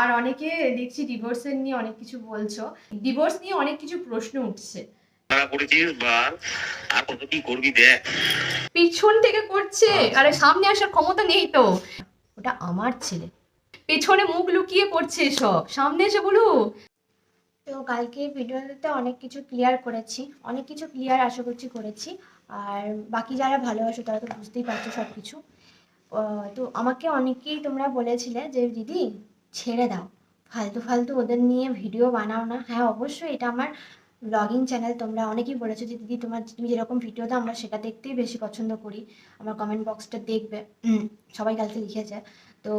আর অনেকে দেখছি ডিভোর্সের নিয়ে অনেক কিছু বলছো। ডিভোর্স নিয়ে অনেক কিছু প্রশ্ন উঠছে। আর কত কি করবি দেখ। পিছন থেকে করছে। আরে সামনে আসার ক্ষমতা নেই তো। ওটা আমার ছেলে। পেছনে মুখ লুকিয়ে করছে সব সামনে এসে বলু। তো কালকে ভিডিওতে অনেক কিছু ক্লিয়ার করেছি। অনেক কিছু ক্লিয়ার আশা করছি করেছি। আর বাকি যারা ভালোবাসো তারা তো বুঝতেই পারছ সব কিছু তো আমাকে অনেকেই তোমরা বলেছিলে যে দিদি ছেড়ে দাও। ফালতু ফালতু ওদের নিয়ে ভিডিও বানাও না। হ্যাঁ অবশ্যই এটা আমার ব্লগিং চ্যানেল তোমরা অনেকেই বলেছ যে, দিদি, তোমার, তুমি যেরকম ভিডিও দাও, আমরা সেটা দেখতেই বেশি পছন্দ করি। আমার কমেন্ট বক্সটা দেখবে। সবাই কালকে লিখেছে। তো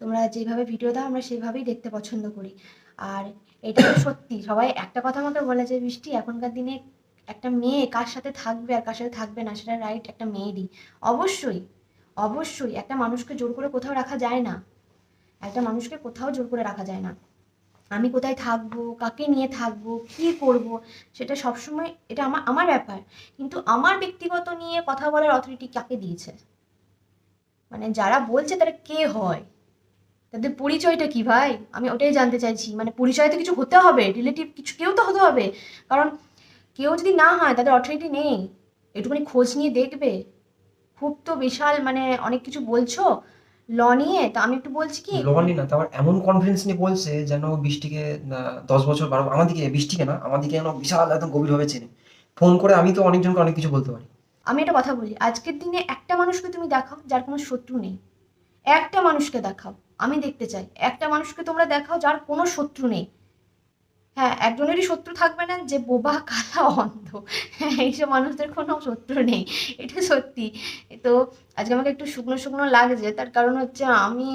তোমরা যেভাবে ভিডিও দাও, আমরা সেইভাবেই দেখতে পছন্দ করি। আর এটা তো সত্যি, সবাই একটা কথা আমাকে বলে যে বৃষ্টি এখনকার দিনে একটা মেয়ে কার সাথে থাকবে আর কার সাথে থাকবে না, সেটা রাইট একটা মেয়েরই। অবশ্যই অবশ্যই। একটা মানুষকে জোর করে কোথাও রাখা যায় না। একটা মানুষকে কোথাও জোর করে রাখা যায় না। আমি কোথায় থাকব, কাকে নিয়ে থাকব, কি করব, সেটা সবসময় এটা আমার আমার ব্যাপার। কিন্তু আমার ব্যক্তিগত নিয়ে কথা বলার অথরিটি কাকে দিয়েছে? মানে যারা বলছে তারা কে হয়? তাদের পরিচয়টা কি ভাই? আমি ওটাই জানতে চাইছি। মানে পরিচয় তো কিছু হতে হবে রিলেটিভ কিছু কেউ তো হতে হবে। কারণ কেউ যদি না হয়, তাদের অথরিটি নেই। একটুখানি খোঁজ নিয়ে দেখবে। খুব তো বিশাল মানে অনেক কিছু বলছো। ল নিয়ে? তা আমি একটু বলছি কি? লনি না তারপর এমন কনফিডেন্স নিয়ে বলছে যেন বৃষ্টিকে দশ বছর বারো আমাদিকে বৃষ্টিকে না আমাদিকে যেন বিশাল একদম গভীরভাবে চেনে। ফোন করে আমি তো অনেকজনকে অনেক কিছু বলতে পারি। আমি একটা কথা বলি আজকের দিনে একটা মানুষকে তুমি দেখাও যার কোনো শত্রু নেই। একটা মানুষকে দেখাও আমি দেখতে চাই। একটা মানুষকে তোমরা দেখাও যার কোনো শত্রু নেই। হ্যাঁ একজনেরই শত্রু থাকবে না যে বোবা কালা অন্ধ। হ্যাঁ এইসব মানুষদের কোনো শত্রু নেই, এটা সত্যি। তো আজকে আমাকে একটু শুকনো শুকনো লাগছে, তার কারণ হচ্ছে আমি,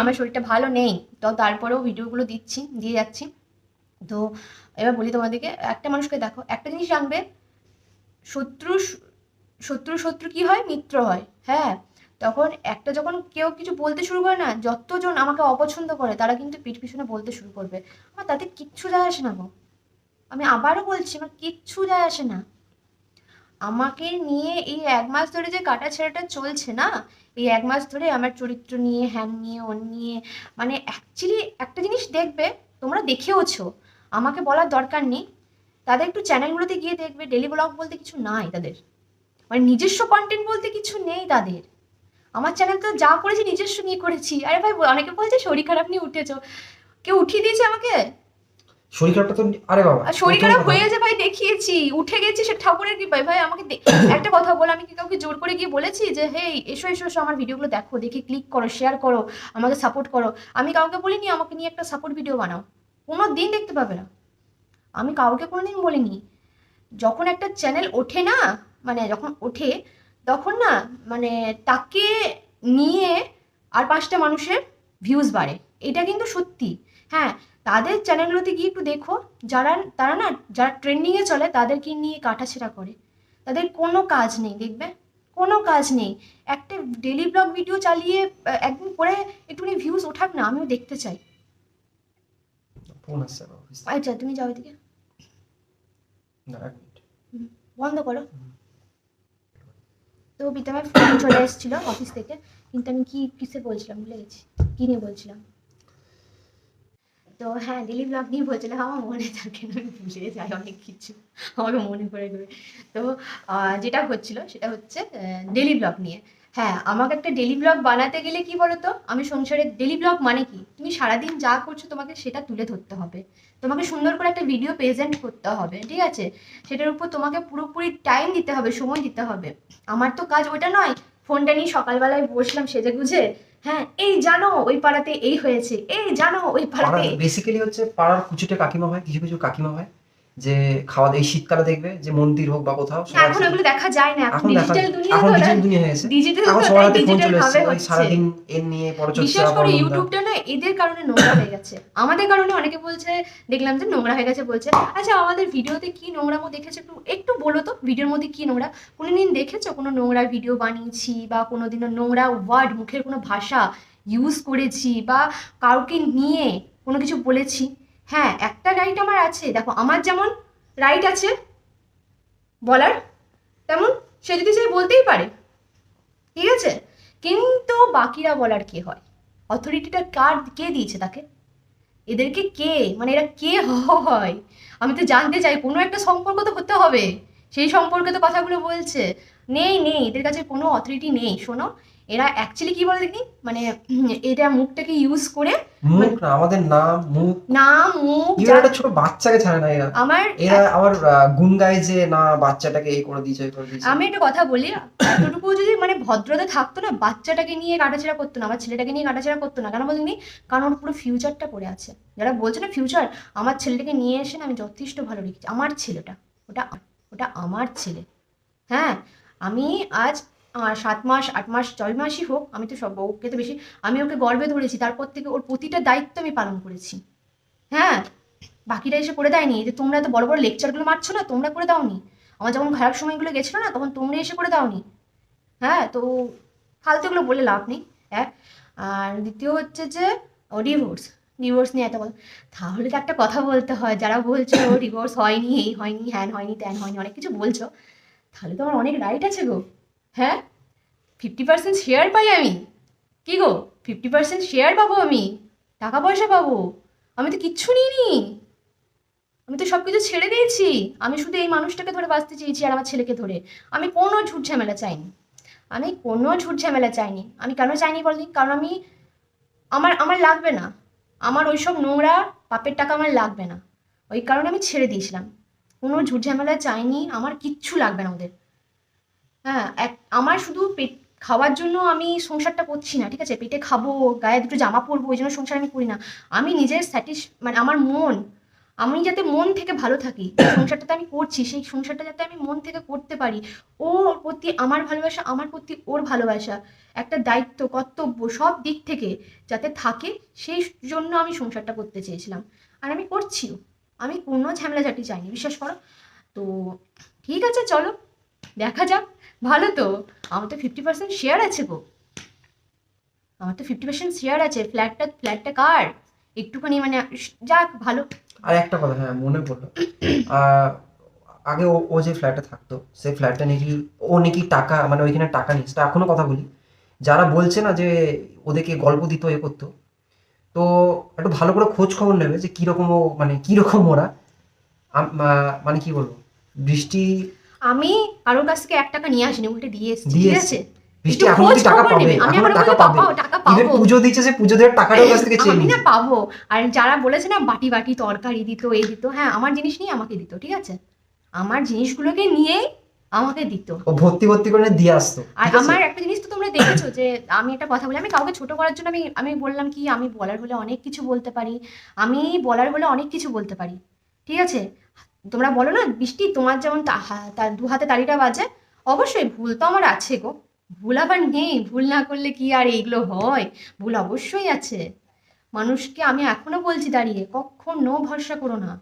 আমার শরীরটা ভালো নেই, তো তারপরেও ভিডিওগুলো দিচ্ছি, দিয়ে যাচ্ছি। তো এবার বলি তোমাদেরকে, একটা মানুষকে দেখো, একটা জিনিস জানবে শত্রু শত্রু শত্রু কি হয়? মিত্র হয় হ্যাঁ। তখন একটা যখন কেউ কিছু বলতে শুরু করে না, যতজন আমাকে অপছন্দ করে, তারা কিন্তু পিঠ পিছনে বলতে শুরু করবে। আমার তাতে কিচ্ছু যায় আসে না গো। আমি আবারও বলছি, আমার কিচ্ছু যায় আসে না। আমাকে নিয়ে এই এক মাস ধরে যে কাটা ছেঁড়াটা চলছে না, এই এক মাস ধরে আমার চরিত্র নিয়ে, হ্যান নিয়ে, ওন নিয়ে মানে অ্যাকচুয়ালি একটা জিনিস দেখবে, তোমরা দেখেওছো, আমাকে বলার দরকার নেই। তাদের একটু চ্যানেলগুলোতে গিয়ে দেখবে ডেলি ব্লগ বলতে কিছু নাই তাদের। মানে নিজস্ব কন্টেন্ট বলতে কিছু নেই তাদের। আমার চ্যানেল তো যা করেছি নিজস্ব নিয়ে করেছি। আরে ভাই অনেকে বলছে শরীর খারাপ নিয়ে উঠেছো। কেউ উঠিয়ে দিয়েছে আমাকে? শরীর খারাপটা তো আরে বাবা শরীর খারাপ। হয়েছে ভাই দেখিয়েছি উঠে গেছি সে ঠাকুরের কি ভাই ভাই আমাকে একটা কথা বল আমি কি কাউকে জোর করে গিয়ে বলেছি যে হে এসো এসো এসো আমার ভিডিওগুলো দেখো দেখে ক্লিক করো শেয়ার করো আমাকে সাপোর্ট করো। আমি কাউকে বলিনি আমাকে নিয়ে একটা সাপোর্ট ভিডিও বানাও। কোনো দিন দেখতে পাবে না। আমি কাউকে কোনোদিন বলিনি। যখন একটা চ্যানেল ওঠে না মানে যখন ওঠে তখন না মানে তাকে নিয়ে আর পাঁচটা মানুষের ভিউজ বাড়ে। এটা কিন্তু সত্যি। হ্যাঁ তাদের চ্যানেলগুলোতে গিয়ে একটু দেখো যারা তারা না যারা ট্রেন্ডিংয়ে চলে তাদেরকে নিয়ে কাটাছেড়া করে। তাদের কোনো কাজ নেই দেখবে? কোনো কাজ নেই। একটা ডেলি ব্লগ ভিডিও চালিয়ে একদিন পরে একটুখানি ভিউজ ওঠাক না আমিও দেখতে চাই। আচ্ছা তুমি যাও এদিকে। বন্ধ করো। তো প্রীতমের ফোন চলে এসেছিল অফিস থেকে। কিন্তু আমি কি, কিসে বলছিলাম ভুলে গেছি। কি নিয়ে বলছিলাম? তো হ্যাঁ ডেলি ব্লগ নিয়ে বলছিলাম। আমার মনে থাকে না, আমি ভুলে যাই অনেক কিছু। আমাকে মনে করে দেবে তো যেটা হচ্ছিল সেটা হচ্ছে ডেলি ব্লগ নিয়ে। হ্যাঁ আমাকে একটা ডেলি ব্লগ বানাতে গেলে কি বলতো? আমি সংসারের ডেলি ব্লগ মানে কি? তুমি সারাদিন যা করছ তোমাকে সেটা তুলে ধরতে হবে। তোমাকে সুন্দর করে একটা ভিডিও প্রেজেন্ট করতে হবে ঠিক আছে? সেটার উপর তোমাকে পুরোপুরি টাইম দিতে হবে সময় দিতে হবে। আমার তো কাজ ওইটা নয় ফোনটা নিয়ে সকালবেলায় বসলাম সেজে গুজে। হ্যাঁ এই জানো ওই পাড়াতে এই হয়েছে এই জানো ওই পাড়াতে। বেসিক্যালি হচ্ছে পাড়ার কুচুটে কাকিমা হয় কিছু কিছু কাকিমা হয়। যে খাওয়া এই শীতকালে দেখবে যে মন্দির হোক বা কোথাও এখন দেখা যায় না এখন ডিজিটাল দুনিয়া এখন ডিজিটাল দুনিয়া ডিজিটাল এখন সবার হাতে ফোন চলে এসেছে ওই সারাদিন এর নিয়ে পরচর্চা বিশেষ করে ইউটিউবটা না এদের কারণে নোংরা হয়ে গেছে। আমাদের কারণে অনেকে বলছে দেখলাম যে নোংরা হয়ে গেছে বলছে আচ্ছা আমাদের ভিডিওতে কি নোংরামো দেখেছ? একটু একটু বলো তো ভিডিওর মধ্যে কি নোংরা? কোনোদিন দেখেছ কোনো নোংরা ভিডিও বানিয়েছি বা কোনোদিনও নোংরা ওয়ার্ড মুখের কোনো ভাষা ইউজ করেছি বা কাউকে নিয়ে কোনো কিছু বলেছি? হ্যাঁ একটা রাইট আমার আছে। দেখো, আমার যেমন রাইট আছে, বলার তেমন সে যদি চাই বলতেই পারে। ঠিক আছে? কিন্তু বাকিরা বলার কে হয়? অথরিটিটা কার, কে দিয়েছে তাকে? এদেরকে কে? মানে এরা কে হয়? আমি তো জানতে চাই, কোনো একটা সম্পর্ক তো হতে হবে। সেই সম্পর্কে তো কথাগুলো বলছে। নেই নেই, এদের কাছে কোনো অথরিটি নেই। শোনো এরা অ্যাকচুয়ালি কি বলে দেখি মানে এটা মুখটাকে ইউজ করে মুখ না আমাদের নাম মুখ। নাম মুখ যা- একটা ছোট বাচ্চাকে ছাড়ে না এরা। আমার এরা আহ, গুণ গায় যে না বাচ্চাটাকে এই করে দিয়েছে এই করে দিয়েছে। আমি একটা কথা বলি এতটুকু যদি মানে ভদ্রতা থাকতো না বাচ্চাটাকে নিয়ে কাটাছেড়া করতো না আমার ছেলেটাকে নিয়ে কাটাছেড়া করতো না কেন বলিনি কারণ ওর পুরো ফিউচারটা পড়ে আছে। যারা বলছে না ফিউচার আমার ছেলেটাকে নিয়ে এসে না আমি যথেষ্ট ভালো রেখেছি আমার ছেলেটা ওটা ওটা আমার ছেলে। হ্যাঁ আমি আজ সাত মাস, আট মাস, ছয় মাসই হোক, আমি তো সব ওকে তো বেশি, আমি ওকে গর্বে ধরেছি, তারপর থেকে ওর প্রতিটা দায়িত্ব আমি পালন করেছি। হ্যাঁ? বাকিরা এসে করে দেয়নি যে তোমরা তো বড় বড় লেকচারগুলো মারছো না, তোমরা করে দাওনি। আমার যখন খারাপ সময়গুলো গেছিল না, তখন তোমরা এসে করে দাওনি। হ্যাঁ? তো ফালতুগুলো বলে লাভ নেই, এক। আর দ্বিতীয় হচ্ছে যে ডিভোর্স ডিভোর্স নিয়ে এত বল তাহলে তো একটা কথা বলতে হয়, যারা বলছো ডিভোর্স হয়নি, এই হয়নি, হ্যান হয়নি, ত্যান হয়নি, অনেক কিছু বলছো, তাহলে তো আমার অনেক রাইট আছে গো। হ্যাঁ? ফিফটি পার্সেন্ট শেয়ার পাই আমি। কি গো? ফিফটি পার্সেন্ট শেয়ার পাবো আমি? টাকা পয়সা পাবো? আমি তো কিচ্ছু নিইনি। আমি তো সব কিছু ছেড়ে দিয়েছি। আমি শুধু এই মানুষটাকে ধরে বাঁচতে চেয়েছি আর আমার ছেলেকে ধরে। আমি কোনো ঝুট ঝামেলা চাইনি। আমি কোনো ঝুট ঝামেলা চাইনি। আমি কেন চাইনি বলি কারণ আমি, আমার আমার লাগবে না। আমার ওইসব নোংরা পাপের টাকা আমার লাগবে না। ওই কারণে আমি ছেড়ে দিয়েছিলাম। কোনো ঝুট ঝামেলা চাইনি। আমার কিচ্ছু লাগবে না ওদের। হ্যাঁ এক, আমার শুধু পেট খাওয়ার জন্য আমি সংসারটা করছি না, ঠিক আছে? পেটে খাব, গায়ে দুটো জামা পরবো, ওই জন্য সংসার আমি করি না। আমি নিজের স্যাটিস মানে আমার মন, আমি যাতে মন থেকে ভালো থাকি সংসারটাতে আমি করছি, সেই সংসারটা যাতে আমি মন থেকে করতে পারি, ওর প্রতি আমার ভালোবাসা, আমার প্রতি ওর ভালোবাসা, একটা দায়িত্ব, কর্তব্য, সব দিক থেকে যাতে থাকে, সেই জন্য আমি সংসারটা করতে চেয়েছিলাম। আর আমি করছিও, আমি কোনো ঝামেলা ঝামেলাঝাটি চাইনি, বিশ্বাস করো? তো ঠিক আছে, চলো, দেখা যাক। ভালো তো? আমার তো ফিফটি পার্সেন্ট শেয়ার আছে গো। আমার তো ফিফটি পার্সেন্ট শেয়ার আছে। ফ্ল্যাটটা ফ্ল্যাটটা কার? একটুখানি মানে যাক, ভালো। আর একটা কথা হ্যাঁ মনে পড়ল। আগে ও যে ফ্ল্যাটে থাকতো, সেই ফ্ল্যাটটা নাকি ও নাকি টাকা মানে ওইখানে টাকা নিচ্ছে তা এখনও কথা বলি। যারা বলছে না যে ওদেরকে গল্প দিত, এ করতো, তো একটু ভালো করে খোঁজ খবর নেবে যে কীরকম ও মানে কীরকম ওরা। মানে কি বলব? বৃষ্টি আমি কারোর কাছ থেকে এক টাকা নিয়ে আসিনি উল্টে দিয়ে এসেছি ঠিক আছে? বৃষ্টি এখন কি টাকা পাবে। এখন টাকা পাবে। পাবো, টাকা ইভেন পাবো। পুজো দিচ্ছে সে পুজো দেওয়ার টাকাটা কাছ থেকে চেয়ে আমি না পাবো। আর যারা বলেছে না বাটি বাটি তরকারি দিত এই দিত হ্যাঁ আমার জিনিস নিয়ে আমাকে দিত ঠিক আছে? আমার জিনিসগুলোকে নিয়েই আমাকে দিত। ও ভর্তি ভর্তি করে দিয়ে আসতো আর আমার একটা জিনিস তো তোমরা দেখেছ যে আমি একটা কথা বলি আমি কাউকে ছোট করার জন্য আমি আমি বললাম কি আমি বলার হলে অনেক কিছু বলতে পারি। আমি বলার হলে অনেক কিছু বলতে পারি ঠিক আছে? তোমরা বলো না, বৃষ্টি তোমার যেমন দু হাতে তালিটা বাজে, অবশ্যই ভুল তো আমার আছে গো। ভুল আবার নেই, ভুল না করলে কি আর এইগুলো হয়? ভুল অবশ্যই আছে। মানুষকে আমি এখনও বলছি দাঁড়িয়ে, কখনো ভরসা করো না।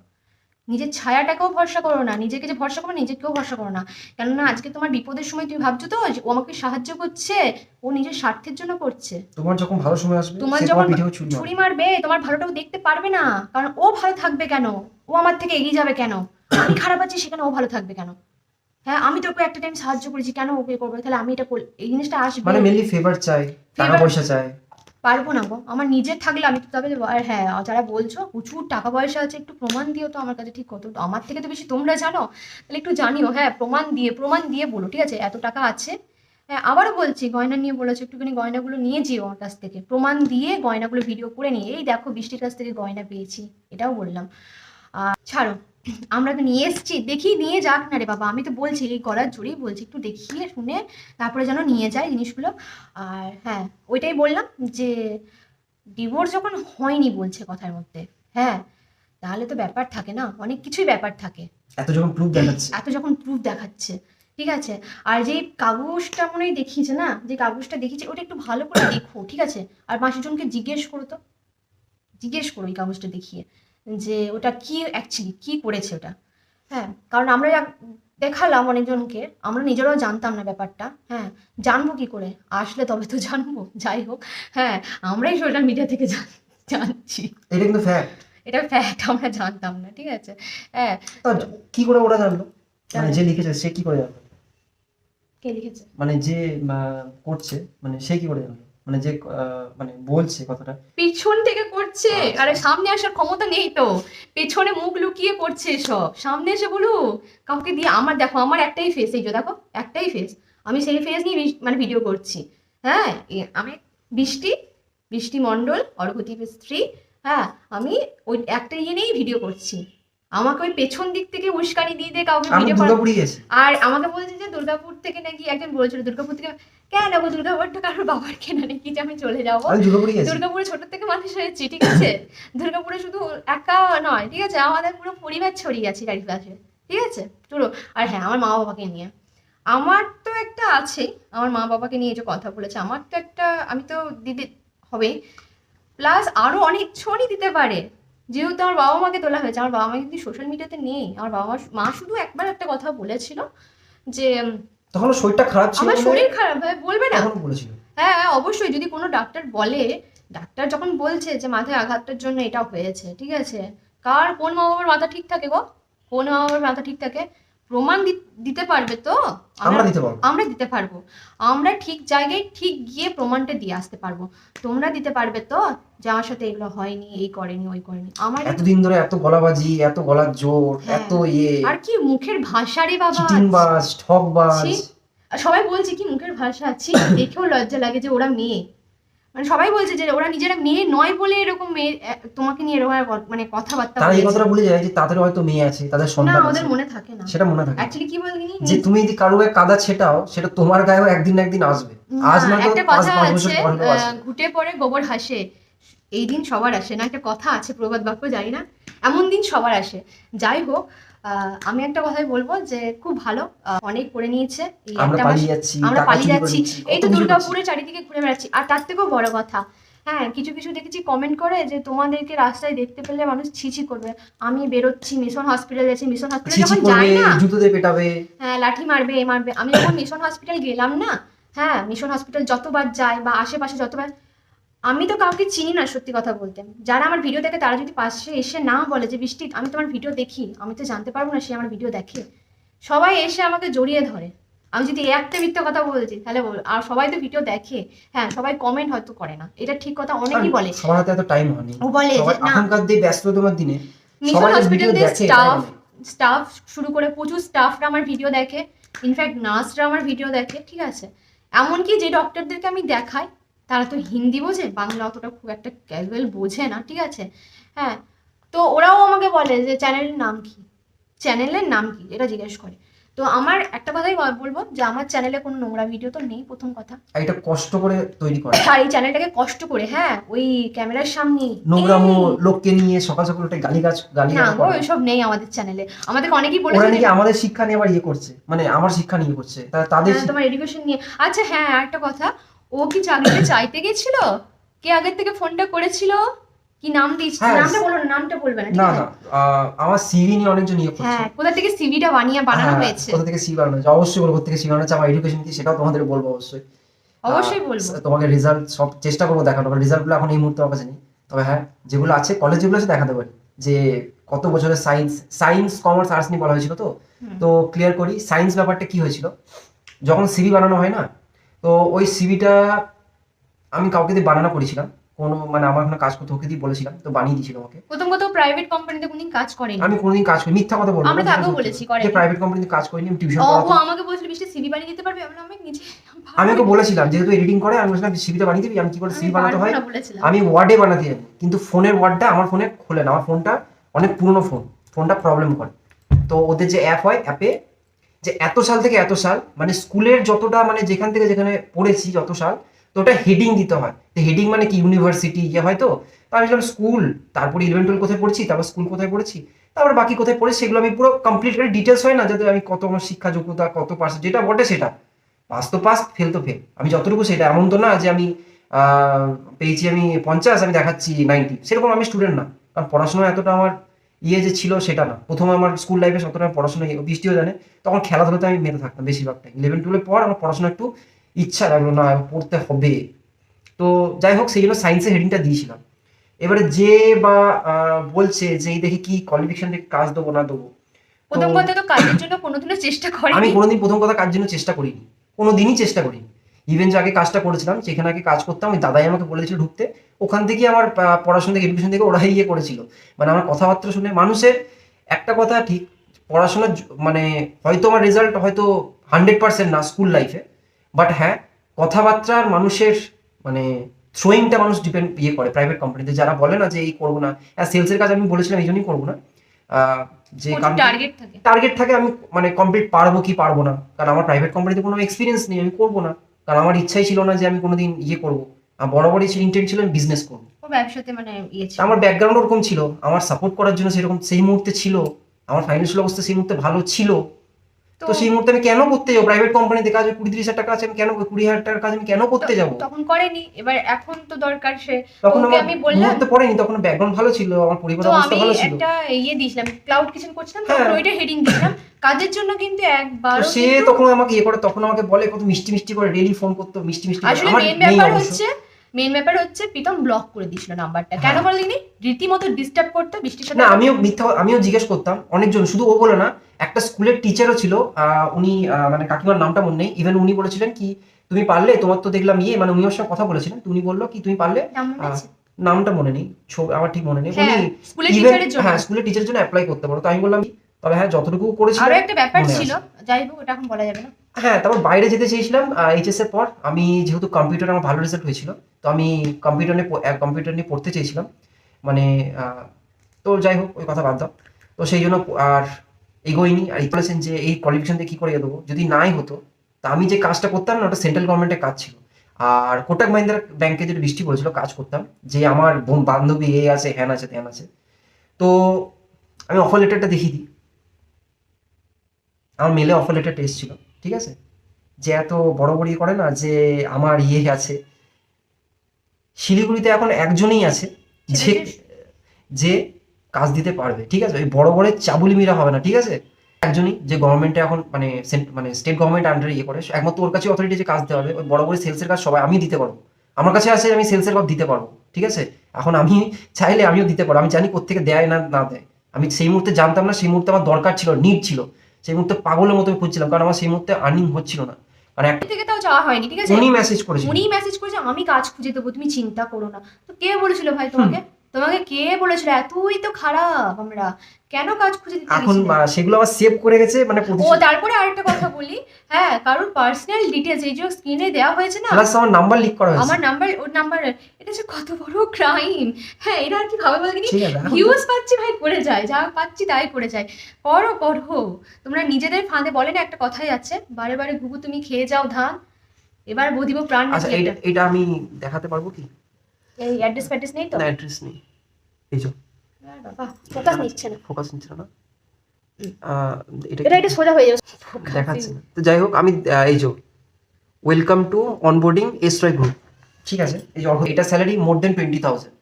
নিজের ছায়াটাকেও ভরসা করো না নিজেকে যে ভরসা করো নিজেকেও ভরসা করো না। কেননা আজকে তোমার বিপদের সময় তুমি ভাবছ তো ও আমাকে সাহায্য করছে ও নিজের স্বার্থের জন্য করছে। তোমার যখন ভালো সময় আসবে তোমার যখন ছুরি মারবে। তোমার ভালোটাও দেখতে পারবে না কারণ ও ভালো থাকবে কেন? ও আমার থেকে এগিয়ে যাবে কেন? আমি খারাপ আছি সেখানে ও ভালো থাকবে কেন? হ্যাঁ আমি তোকে একটা টাইম সাহায্য করেছি কেন ওকে করবে? তাহলে আমি এটা এই জিনিসটা আসবে। মানে মেনলি ফেভার চাই টাকা পয়সা চাই। পারব না গো। আমার নিজের থাকলে আমি তো তবে হ্যাঁ যারা বলছো, প্রচুর টাকা পয়সা আছে, একটু প্রমাণ দিও তো আমার কাছে, ঠিক কত? আমার থেকে তো বেশি তোমরা জানো? তাহলে একটু জানিও হ্যাঁ প্রমাণ দিয়ে প্রমাণ দিয়ে বলো, ঠিক আছে? এত টাকা আছে। হ্যাঁ আবারও বলছি, গয়না নিয়ে বলেছ, একটুখানি গয়নাগুলো নিয়ে যেও আমার কাছ থেকে। প্রমাণ দিয়ে গয়নাগুলো ভিডিও করে নিয়ে, এই দেখো বৃষ্টির কাছ থেকে গয়না পেয়েছি, এটাও বললাম। ছাড়ো। আমরা তো নিয়ে এসেছি। দেখি নিয়ে যাক। না রে বাবা আমি তো বলছি এই গলার জোরেই বলছি। একটু দেখিয়ে শুনে তারপরে যেন নিয়ে যায় জিনিসগুলো। আর হ্যাঁ ওইটাই বললাম যে ডিভোর্স যখন হয়নি বলছে কথার মধ্যে হ্যাঁ তাহলে তো ব্যাপার থাকে না। অনেক কিছুই ব্যাপার থাকে। এত যখন প্রুফ দেখাচ্ছে। এত যখন প্রুফ দেখাচ্ছে ঠিক আছে? আর যে কাগজটা মনে হয় দেখিয়েছে না যে কাগজটা দেখিয়েছে ওটা একটু ভালো করে দেখো ঠিক আছে? আর পাঁচজনকে জিজ্ঞেস করো তো। জিজ্ঞেস করো এই কাগজটা দেখিয়ে। যে ওটা কি অ্যাকচুয়ালি কি করেছে ওটা? হ্যাঁ কারণ আমরা দেখালাম অনেকজনকে আমরা নিজেরাও জানতাম না ব্যাপারটা। হ্যাঁ জানব কি করে? আসলে তবে তো জানব যাই হোক। হ্যাঁ আমরাই সোশ্যাল মিডিয়া থেকে জান- জানছি। এটা কিন্তু ফ্যাক্ট এটা ফ্যাক্ট আমরা জানতাম না ঠিক আছে? হ্যাঁ। কি করে ওরা জানলো? মানে যে লিখেছে সে কি করে জানলো? কে লিখেছে? মানে যে করছে মানে সে কি করে জানলো? মানে যে মানে বলছে কথাটা। পিছন থেকে করছে। আচ্ছা। আরে সামনে আসার ক্ষমতা নেই তো। পেছনে মুখ লুকিয়ে করছে সব। সামনে এসে বলু কাউকে দিয়ে আমার দেখো আমার একটাই ফেস এই যে দেখো একটাই ফেস আমি সেই ফেস নিয়ে মানে ভিডিও করছি। হ্যাঁ আমি বৃষ্টি বৃষ্টি মণ্ডল অর্ঘদীপের স্ত্রী হ্যাঁ আমি ওই একটা ইয়ে নিয়েই ভিডিও করছি। আমাকে ওই পেছন দিক থেকে উস্কানি দিয়ে দিয়ে কাউকে ভিডিও আর আমাকে বলছে যে দুর্গাপুর থেকে নাকি একজন বলেছিল দুর্গাপুর থেকে কেন গো দুর্গাপুরটা কারোর বাবার কেনা নাকি যে আমি চলে যাব? দুর্গাপুরি দুর্গাপুরে ছোট থেকে মানুষ হয়েছি ঠিক আছে? দুর্গাপুরে শুধু একা নয় ঠিক আছে? আমাদের পুরো পরিবার ছড়িয়ে আছে চারিপাশে ঠিক আছে? পুরো আর হ্যাঁ আমার মা বাবাকে নিয়ে। আমার তো একটা আছে আমার মা বাবাকে নিয়ে যে কথা বলেছে আমার তো একটা আমি তো দিদি হবেই প্লাস আরও অনেক ছড়ি দিতে পারে। যেহেতু আমার বাবা মাকে তোলা হয়েছে আমার বাবা মা কিন্তু সোশ্যাল মিডিয়াতে নেই। আমার বাবা মা শুধু একবার একটা কথা বলেছিল যে তখন শরীরটা খারাপ ছিল আমার শরীর খারাপ ভাই বলবে না। তখন বলেছিল। হ্যাঁ হ্যাঁ, অবশ্যই যদি কোনো ডাক্তার বলে ডাক্তার যখন বলছে যে মাথায় আঘাতটার জন্য এটা হয়েছে ঠিক আছে? কার কোন মা বাবার মাথা ঠিক থাকে গো? কোন মা বাবার মাথা ঠিক থাকে? প্রমাণ দিতে পারবে তো? আমরা দিতে পারব। আমরা দিতে পারব। আমরা ঠিক জায়গায় ঠিক গিয়ে প্রমাণটা দিয়ে আসতে পারব। তোমরা দিতে পারবে তো? যে আমার সাথে এগুলো হয়নি এই করেনি ওই করেনি। আমার এতদিন ধরে এত গলাবাজি এত গলার জোর হ্যাঁ। এত ইয়ে। আর কি মুখের ভাষা রে বাবা চিটিংবাজ ঠকবাজ সবাই বলছে কি মুখের ভাষা আছে দেখেও লজ্জা লাগে যে ওরা মেয়ে। মানে সবাই বলছে যে ওরা নিজেরা মেয়ে নয় বলে এরকম মেয়ে তোমাকে নিয়ে এরকম মানে কথাবার্তা তারা এই কথাটা ভুলে যায় যে তাদের হয়তো মেয়ে আছে তাদের না সন্তান ওদের আছে মনে থাকে না। সেটা মনে থাকে অ্যাকচুয়ালি কি বলতে যে তুমি যদি কারও গায়ে কাদা ছেটাও সেটা তোমার গায়েও একদিন না একদিন আসবে। আজ না তো একটা পাঁচ কথা পাঁচ বছর আছে পরে ঘুটে পড়ে গোবর হাসে এই দিন সবার আসে না একটা কথা আছে প্রবাদ বাক্য জানি না এমন দিন সবার আসে। যাই হোক আমি একটা কথাই বলব যে খুব ভালো অনেক করে নিয়েছে। আমরা পালিয়ে যাচ্ছি এই তো দুর্গাপুরে চারিদিকে ঘুরে বেড়াচ্ছি। আর তার থেকেও বড় কথা হ্যাঁ কিছু কিছু দেখেছি কমেন্ট করে যে তোমাদেরকে রাস্তায় দেখতে পেলে মানুষ ছিছি করবে। আমি বেরোচ্ছি মিশন হসপিটাল যাচ্ছি মিশন হসপিটাল যখন যাই না জুতো দিয়ে পেটাবে। হ্যাঁ লাঠি মারবে এ মারবে। আমি যখন মিশন হসপিটাল গেলাম না হ্যাঁ মিশন হসপিটাল যতবার যাই বা আশেপাশে যতবার আমি তো কাউকে চিনি না সত্যি কথা বলতে। যারা আমার ভিডিও দেখে তারা যদি পাশে এসে না বলে যে বৃষ্টি আমি তোমার ভিডিও দেখি আমি তো জানতে পারব না সে আমার ভিডিও দেখে। সবাই এসে আমাকে জড়িয়ে ধরে। আমি যদি একটা মিথ্যা কথা বলছি তাহলে বল আর সবাই তো ভিডিও দেখে। হ্যাঁ সবাই কমেন্ট হয়তো করে না। এটা ঠিক কথা অনেকেই বলে। সবার হাতে এত টাইম হয়নি। ও বলে যে না। এখনকার দিনে মিশন হসপিটাল দিয়ে স্টাফ স্টাফ শুরু করে প্রচুর স্টাফরা আমার ভিডিও দেখে। ইনফ্যাক্ট নার্সরা আমার ভিডিও দেখে ঠিক আছে? এমনকি যে ডক্টরদেরকে আমি দেখাই তারা তো হিন্দি বোঝে বাংলা অতটা খুব একটা ক্যাজুয়াল বোঝে না ঠিক আছে? হ্যাঁ তো ওরাও আমাকে বলে যে চ্যানেলের নাম কি? চ্যানেলের নাম কি? এটা জিজ্ঞেস করে। তো আমার একটা কথাই বলব যে আমার চ্যানেলে কোনো নোংরা ভিডিও তো নেই প্রথম কথা। এটা কষ্ট করে তৈরি করে। আর এই চ্যানেলটাকে কষ্ট করে হ্যাঁ ওই ক্যামেরার সামনে নোংরামো এই, লোককে নিয়ে সকাল সকাল উঠে গালি গাছ গালি না গো ওইসব নেই আমাদের চ্যানেলে আমাদেরকে অনেকেই ওরা নাকি আমাদের শিক্ষা নিয়ে আবার ইয়ে করছে মানে আমার শিক্ষা নিয়ে করছে। তা তাদের হ্যাঁ, তোমার এডুকেশন নিয়ে। আচ্ছা হ্যাঁ একটা কথা। ও কি চাকরিতে চাইতে গেছিল? কে আগের থেকে ফোনটা করেছিল? কি নাম দিয়েছিল? হ্যাঁ, নামটা বলো না নামটা বলবে না না না আমার সিভি নিয়ে অনেকজন ইয়ে করছে। হ্যাঁ কোথা থেকে সিভিটা বানিয়ে বানানো হ্যাঁ, হয়েছে? কোথা থেকে সিভি বানানো হয়েছে? অবশ্যই বলব কোথা থেকে সিভি বানানো হয়েছে আমার এডুকেশন কি সেটাও তোমাদের বলব অবশ্যই। অবশ্যই বলব। তোমাকে রেজাল্ট সব চেষ্টা করব দেখানো রেজাল্টগুলো এখন এই মুহূর্তে আমার কাছে নেই। তবে হ্যাঁ যেগুলো আছে কলেজ যেগুলো আছে দেখাতে পারি। যে কত বছরের সায়েন্স সায়েন্স কমার্স আর্টস নিয়ে বলা হয়েছিল তো? তো ক্লিয়ার করি সায়েন্স ব্যাপারটা কি হয়েছিল? যখন সিভি বানানো হয় না তো ওই সিভিটা আমি কাউকে দিয়ে বানানো করেছিলাম। কোনো মানে আমার ওখানে কাজ করতে ওকে দিয়ে বলেছিলাম তো বানিয়ে দিয়েছিল আমাকে প্রথম কথা প্রাইভেট কোম্পানিতে কোনদিন কাজ করেনি। আমি কোনোদিন কাজ করি মিথ্যা কথা বলব আমরা তো আগেও। বলেছি, যে প্রাইভেট কোম্পানিতে কাজ করিনি আমি টিউশন ও ও আমাকে বলছিল বৃষ্টি সিভি বানিয়ে দিতে পারবে? আমি আমি নিজে আমি ওকে বলেছিলাম যেহেতু এডিটিং করে আমি বলেছিলাম সিভিটা বানিয়ে দিবি আমি কি করে সিভি বানাতে হয়? আমি ওয়ার্ডে বানাতে জানি কিন্তু ফোনের ওয়ার্ডটা আমার ফোনে খোলে না আমার ফোনটা অনেক পুরনো ফোন ফোনটা প্রবলেম করে। তো ওদের যে অ্যাপ হয় অ্যাপে যে এত সাল থেকে এত সাল মানে স্কুলের যতটা মানে যেখান থেকে যেখানে পড়েছি যত সাল, তো ওটা হেডিং দিতে হয়। তো হেডিং মানে কি? ইউনিভার্সিটি ইয়ে হয় তো? আমি ভাবলাম স্কুল তারপরে ইলেভেন টুয়েলভ কোথায় পড়ছি? তারপর স্কুল কোথায় পড়েছি? তারপর বাকি কোথায় পড়েছি? সেগুলো আমি পুরো কমপ্লিট করে ডিটেলস হয় না, যাতে আমি কত আমার শিক্ষা যোগ্যতা, কত পার্সেন্ট যেটা বটে সেটা। পাস তো পাস ফেল তো ফেল আমি যতটুকু সেটা, এমন তো না যে আমি পেয়েছি আমি পঞ্চাশ, আমি দেখাচ্ছি নাইনটি সেরকম আমি স্টুডেন্ট না। কারণ পড়াশোনা এতটা আমার ইয়ে যে ছিল সেটা না। প্রথমে আমার স্কুল লাইফে ততটা পড়াশোনা ইয়ে- বৃষ্টিও জানে। তখন খেলাধুলাতে আমি মেতে থাকতাম বেশিরভাগটা ইলেভেন টুয়েলভের পর আমার পড়াশোনা একটু ইচ্ছা লাগল না পড়তে হবে। তো যাই হোক সেই জন্য সায়েন্সের হেডিংটা দিয়েছিলাম। এবারে যে বা বলছে যে এই দেখি কি কোয়ালিফিকেশন থেকে কাজ দেবো না দেবো। প্রথম কথা তো কাজের জন্য কোনোদিনও চেষ্টা আমি কোনোদিন প্রথম কথা কাজের জন্য চেষ্টা করিনি। কোনোদিনই চেষ্টা করিনি। ইভেন যে আগে কাজটা করেছিলাম সেখানে আগে কাজ করতাম ওই দাদাই আমাকে বলেছিল ঢুকতে। ওখান থেকে আমার পড়াশোনা থেকে এডুকেশন থেকে ওরাই ইয়ে করেছিল। মানে আমার কথাবার্তা শুনে মানুষের একটা কথা ঠিক পড়াশোনার মানে হয়তো আমার রেজাল্ট হয়তো হান্ড্রেড পার্সেন্ট না স্কুল লাইফে বাট হ্যাঁ কথাবার্তার মানুষের মানে থ্রোয়িংটা মানুষ ডিপেন্ড ইয়ে করে প্রাইভেট কোম্পানিতে যারা বলে না যে এই করব না সেলসের কাজ আমি বলেছিলাম এই জন্যই করব না। যে টার্গেট থাকে। টার্গেট থাকে আমি মানে কমপ্লিট পারব কি পারব না কারণ আমার প্রাইভেট কোম্পানিতে কোনো এক্সপিরিয়েন্স নেই আমি করব না। কারণ আমার ইচ্ছাই ছিল না যে আমি কোনোদিন ইয়ে করব। আমার বড় বড় ইন্টেন্ট ছিল আমি বিজনেস করব। ব্যবসাতে মানে ইয়ে ছিল। আমার ব্যাকগ্রাউন্ড ওরকম ছিল। আমার সাপোর্ট করার জন্য সেরকম সেই মুহূর্তে ছিল। আমার ফাইন্যান্সিয়াল অবস্থা সেই মুহূর্তে ভালো ছিল। তো সেই মুহূর্তে আমি কেন করতে যাব? প্রাইভেট কোম্পানিতে কাজ কুড়ি তিরিশ হাজার টাকা আছে আমি কেন কুড়ি হাজার টাকার কাজ আমি কেন করতে যাব? তখন করেনি। এবার এখন তো দরকার সে তখন আমি বললাম মুহূর্তে পড়েনি তখন ব্যাকগ্রাউন্ড ভালো ছিল আমার পরিবার অবস্থা ভালো ছিল। একটা ইয়ে দিয়েছিলাম ক্লাউড কিচেন করছিলাম হ্যাঁ। তখন ওইটা হেডিং দিয়েছিলাম। কাজের জন্য কিন্তু একবার সে তখন আমাকে ইয়ে করে তখন আমাকে বলে কত মিষ্টি মিষ্টি করে ডেলি ফোন করতো মিষ্টি মিষ্টি আসলে মেন ব্যাপার হচ্ছে মেন ব্যাপার হচ্ছে প্রীতম ব্লক করে দিয়েছিল নাম্বারটা কেন হ্যাঁ। বলিনি রীতিমতো ডিস্টার্ব করতো বৃষ্টির সাথে না আমিও মিথ্যা আমিও জিজ্ঞেস করতাম অনেকজন শুধু ও বলে না একটা স্কুলের টিচারও ছিল উনি মানে কাকিমার নামটা মনে নেই ইভেন উনি বলেছিলেন কি তুমি পারলে তোমার তো দেখলাম ইয়ে মানে উনি ওর সঙ্গে কথা বলেছিলেন তো উনি বলল কি তুমি পারলে? নামটা মনে নেই আমার ঠিক মনে নেই। উনি হ্যাঁ জন্য। হ্যাঁ স্কুলের টিচারের জন্য অ্যাপ্লাই করতে পারো তো আমি বললাম তবে হ্যাঁ যতটুকু করেছিল আরও একটা ব্যাপার ছিল। যাই হোক ওটা এখন বলা যাবে না। হ্যাঁ তারপর বাইরে যেতে চেয়েছিলাম এইচএস এর পর। আমি যেহেতু কম্পিউটার আমার ভালো রেজাল্ট হয়েছিল তো আমি কম্পিউটার নিয়ে কম্পিউটার নিয়ে পড়তে চেয়েছিলাম। মানে তো যাই হোক ওই কথা বাদ দাও। তো সেই জন্য আর এগোইনি। আর এই বলেছেন যে এই কোয়ালিফিকেশন দিয়ে কি করে দেবো যদি নাই হতো তা আমি যে কাজটা করতাম না ওটা সেন্ট্রাল গভর্নমেন্টের কাজ ছিল। আর কোটাক মাহিন্দ্রা ব্যাংকে যেটা বৃষ্টি পড়েছিল কাজ করতাম। যে আমার বোন- বান্ধবী এ আছে হ্যান আছে ত্যান আছে। তো আমি অফার লেটারটা দেখিয়ে দিই। আমার মেলে অফার টেস্ট ছিল ঠিক আছে? যে এত বড় বড় ইয়ে করে না যে আমার ইয়ে আছে। শিলিগুড়িতে এখন একজনই আছে যে যে কাজ দিতে পারবে ঠিক আছে? ওই বড় বড় চাবুলিমিরা হবে না ঠিক আছে? একজনই যে গভর্নমেন্টে এখন মানে মানে স্টেট গভর্নমেন্ট আন্ডারে ইয়ে করে একমাত্র ওর কাছে অথরিটি যে কাজ দেওয়া হবে ওই বড় বড় সেলসের কাজ সবাই আমি দিতে পারব। আমার কাছে আছে আমি সেলসের কাজ দিতে পারব ঠিক আছে? এখন আমি চাইলে আমিও দিতে পারব আমি জানি কোথেকে দেয় না না দেয়। আমি সেই মুহূর্তে জানতাম না সেই মুহূর্তে আমার দরকার ছিল নিড ছিল। সেই মুহূর্তে পাগলের মতো আমি খুঁজছিলাম কারণ আমার সেই মুহূর্তে আর্নিং হচ্ছিল না। কারণ একটা থেকে তাও যাওয়া হয়নি ঠিক আছে? উনি মেসেজ করেছে উনি মেসেজ করেছে আমি কাজ খুঁজে দেবো তুমি চিন্তা করো না। তো কে বলেছিল ভাই তোমাকে? তোমাকে কে বলেছিল? এতই তো খারাপ আমরা। কেন কাজ খুঁজে দিতে এখন সেগুলো আবার সেভ করে গেছে মানে ও তারপরে আরেকটা কথা বলি। হ্যাঁ কারোর পার্সোনাল ডিটেলস এই যে স্ক্রিনে দেওয়া হয়েছে না? প্লাস আমার নাম্বার লিক করা হয়েছে। আমার নাম্বার ওর নাম্বার এটা যে কত বড় ক্রাইম হ্যাঁ এটা আর কি ভাবে আছে এখন- ভিউজ পাচ্ছি ভাই করে যায়। যা পাচ্ছি তাই করে যায়। করো করো তোমরা নিজেদের ফাঁদে বলে না একটা কথাই আছে। বারে বারে ঘুঘু তুমি খেয়ে যাও ধান। এবার বধিব প্রাণ আচ্ছা এটা আমি দেখাতে পারব কি? এই অ্যাড্রেস ফ্যাড্রেস নেই তো? না অ্যাড্রেস নেই। এই যে। বাবা ফোকাস নিচ্ছে না। ফোকাস নিচ্ছিল না এটা এটা এটা সোজা হয়ে যাবে। দেখাচ্ছে না। তো যাই হোক আমি এই যে ওয়েলকাম টু অনবোর্ডিং এসট্রয় গ্রুপ ঠিক আছে? এই যে এটা salary more than twenty thousand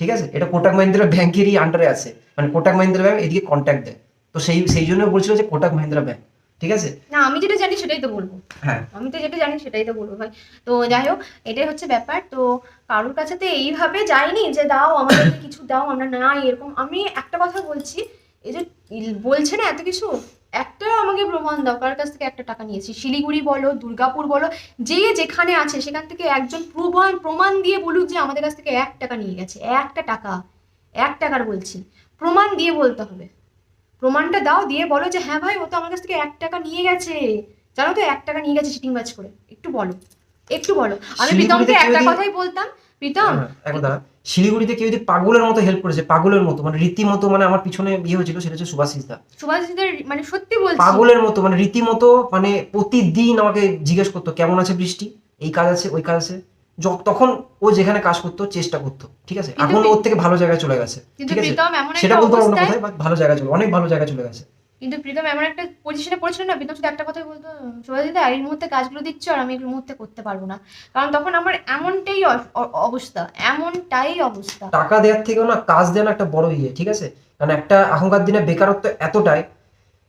ঠিক আছে? এটা কোটাক মাহিন্দ্রা ব্যাংকেরই আন্ডারে আছে। মানে কোটাক মাহিন্দ্রা ব্যাংক এদিকে কন্ট্যাক্ট দেয়। তো সেই সেই জন্য বলছিল যে কোটাক মাহিন্দ্রা ব্যাংক ঠিক আছে? না আমি যেটা জানি সেটাই তো বলব। হ্যাঁ। আমি তো যেটা জানি সেটাই তো বলব ভাই। তো যাই হোক এটাই হচ্ছে ব্যাপার। তো কারোর কাছে তো এইভাবে যাইনি যে দাও আমাদেরকে কিছু দাও আমরা না এরকম। আমি একটা কথা বলছি এই যে বলছে না এত কিছু? একটা আমাকে প্রমাণ দাও কার কাছ থেকে একটা টাকা নিয়েছি? শিলিগুড়ি বলো দুর্গাপুর বলো যে যেখানে আছে সেখান থেকে একজন প্রমাণ প্রমাণ দিয়ে বলুক যে আমাদের কাছ থেকে এক টাকা নিয়ে গেছে। একটা টাকা। এক টাকার বলছি। প্রমাণ দিয়ে বলতে হবে। প্রমাণটা দাও দিয়ে বলো যে হ্যাঁ ভাই ও তো আমার কাছ থেকে এক টাকা নিয়ে গেছে। জানো তো এক টাকা নিয়ে গেছে চিটিং বাজ করে। একটু বলো একটু বলো। আমি শিলিগুড়িতে প্রীতমকে একটা কথাই বলতাম প্রীতম? হ্যাঁ, দাঁড়া। শিলিগুড়িতে কেউ যদি পাগলের মতো হেল্প করেছে পাগলের মতো মানে রীতিমতো মানে আমার পিছনে ইয়ে হয়েছিল সেটা হচ্ছে সুভাষিস দা। সুভাষিসদের মানে সত্যি বলছি। পাগলের মতো মানে রীতিমতো মানে প্রতিদিন আমাকে জিজ্ঞেস করতো কেমন আছে বৃষ্টি? এই কাজ আছে ওই কাজ আছে? তখন ও যেখানে কাজ করতো চেষ্টা করতো ঠিক আছে? এখন ওর থেকে ভালো জায়গায় চলে গেছে ঠিক আছে? সেটা বলতে পারব না কোথায় ভালো জায়গায় চলে অনেক ভালো জায়গায় চলে গেছে। কিন্তু প্রীতম এমন একটা পজিশনে পড়ছিল না? প্রীতম শুধু একটা কথাই বলতো সুভাষিদা এই মুহূর্তে কাজগুলো দিচ্ছ আর আমি এই মুহূর্তে করতে পারব না। কারণ তখন আমার এমনটাই অবস্থা এমনটাই অবস্থা। টাকা দেওয়ার থেকেও না কাজ দেওয়া একটা বড় ইয়ে ঠিক আছে? কারণ একটা এখনকার দিনে বেকারত্ব এতটাই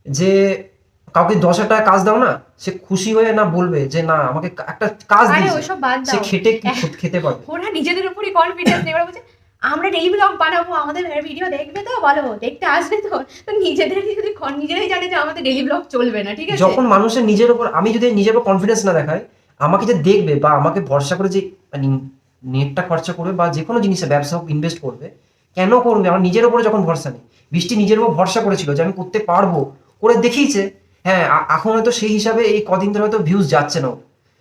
যে কাউকে দশ হাজার টাকা কাজ দাও না সে খুশি হয়ে না বলবে যে না আমাকে একটা কাজ দিয়েছে। সে খেটে খেতে পারবে? ওরা নিজেদের উপরই কনফিডেন্স নেই। ওরা বলছে আমরা ডেইলি ব্লগ বানাবো আমাদের ভিডিও দেখবে তো বলো দেখতে আসবে তো? তো নিজেদেরই যদি নিজেরাই জানে যে আমাদের ডেইলি ব্লগ চলবে না ঠিক আছে? যখন মানুষের নিজের উপর আমি যদি নিজের উপর কনফিডেন্স না দেখাই আমাকে যে দেখবে বা আমাকে ভরসা করে যে মানে নেটটা খরচা করবে বা যে কোনো জিনিসে ব্যবসা হোক ইনভেস্ট করবে কেন করবে? আমার নিজের উপরে যখন ভরসা নেই। বৃষ্টি নিজের উপর ভরসা করেছিল যে আমি করতে পারব করে দেখিয়েছে হ্যাঁ এখন হয়তো সেই হিসাবে এই কদিন ধরে হয়তো ভিউজ যাচ্ছে না।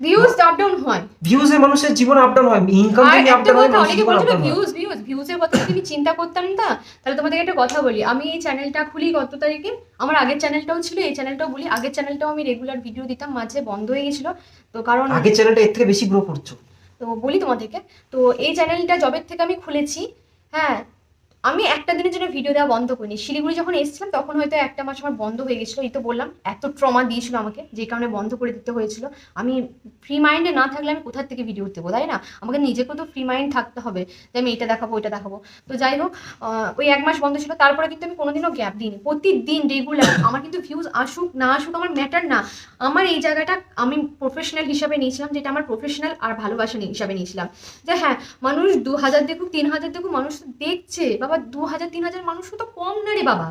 ভিউজ আপ ডাউন হয়। ভিউজে মানুষের জীবন আপ ডাউন হয় ইনকাম যদি আপ ডাউন হয় অনেকে বলছিল ভিউজ ভিউজ ভিউজের কথা যদি আমি চিন্তা করতাম না তাহলে তোমাদেরকে একটা কথা বলি। আমি এই চ্যানেলটা খুলি গত তারিখে। আমার আগের চ্যানেলটাও ছিল এই চ্যানেলটাও বলি। আগের চ্যানেলটাও আমি রেগুলার ভিডিও দিতাম মাঝে বন্ধ হয়ে গেছিল। তো কারণ আগের চ্যানেলটা এর থেকে বেশি গ্রো করছ। তো বলি তোমাদেরকে। তো এই চ্যানেলটা জবের থেকে আমি খুলেছি। হ্যাঁ আমি একটা দিনের জন্য ভিডিও দেওয়া বন্ধ করিনি। শিলিগুড়ি যখন এসেছিলাম, তখন হয়তো একটা মাস আমার বন্ধ হয়ে গেছিল। এই তো বললাম, এত ট্রমা দিয়েছিল আমাকে, যে কারণে বন্ধ করে দিতে হয়েছিল। আমি ফ্রি মাইন্ডে না থাকলে আমি কোথার থেকে ভিডিও দেবো তাই না? আমাকে নিজেকেও তো ফ্রি মাইন্ড থাকতে হবে, যে আমি এটা দেখাবো, ওইটা দেখাবো। তো যাই হোক ওই এক মাস বন্ধ ছিল। তারপরে কিন্তু আমি কোনোদিনও গ্যাপ দিইনি। প্রতিদিন রেগুলার আমার কিন্তু ভিউজ আসুক, না আসুক, আমার ম্যাটার না। আমার এই জায়গাটা আমি প্রফেশনাল হিসাবে নিয়েছিলাম, যেটা আমার প্রফেশনাল আর ভালোবাসা হিসাবে নিয়েছিলাম। যে হ্যাঁ মানুষ দু হাজার দেখুক, তিন হাজার দেখুক, মানুষ দেখছে। বাবা দু হাজার, তিন হাজার মানুষও তো কম না রে বাবা।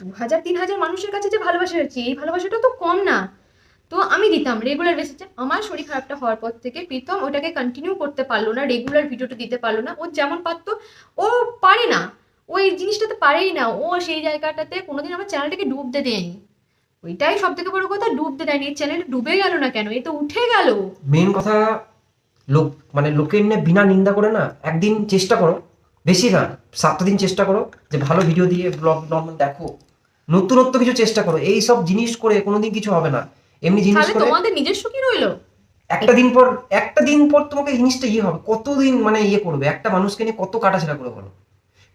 দু হাজার, তিন হাজার মানুষের কাছে যে ভালোবাসা হচ্ছে এই ভালোবাসাটা তো কম না। তো আমি দিতাম রেগুলার বেসিসে আমার শরীর খারাপটা হওয়ার পর থেকে প্রীতম ওটাকে কন্টিনিউ করতে পারল না রেগুলার ভিডিওটা দিতে পারল না। ও যেমন পারতো, ও পারে না। ওই জিনিসটাতে পারেই না। ও সেই জায়গাটাতে কোনোদিন আমার চ্যানেলটাকে ডুবতে দেয়নি। ওইটাই সব থেকে বড় কথা, ডুবতে দেয়নি। চ্যানেল ডুবে গেল না কেন? এ তো উঠে গেল। মেন কথা, লোক মানে লোকের নিয়ে বিনা নিন্দা করে না, একদিন চেষ্টা করো। বেশি না সাতটা দিন চেষ্টা করো যে ভালো ভিডিও দিয়ে ব্লগ নর্মাল দেখো। নতুনত্ব কিছু চেষ্টা করো। এই সব জিনিস করে কোনোদিন কিছু হবে না। এমনি জিনিস তাহলে করে তোমাদের নিজস্ব কি রইল? একটা দিন পর একটা দিন পর তোমাকে জিনিসটা ইয়ে হবে। কতদিন মানে ইয়ে করবে? একটা মানুষকে নিয়ে কত কাটাছেড়া করে বলো?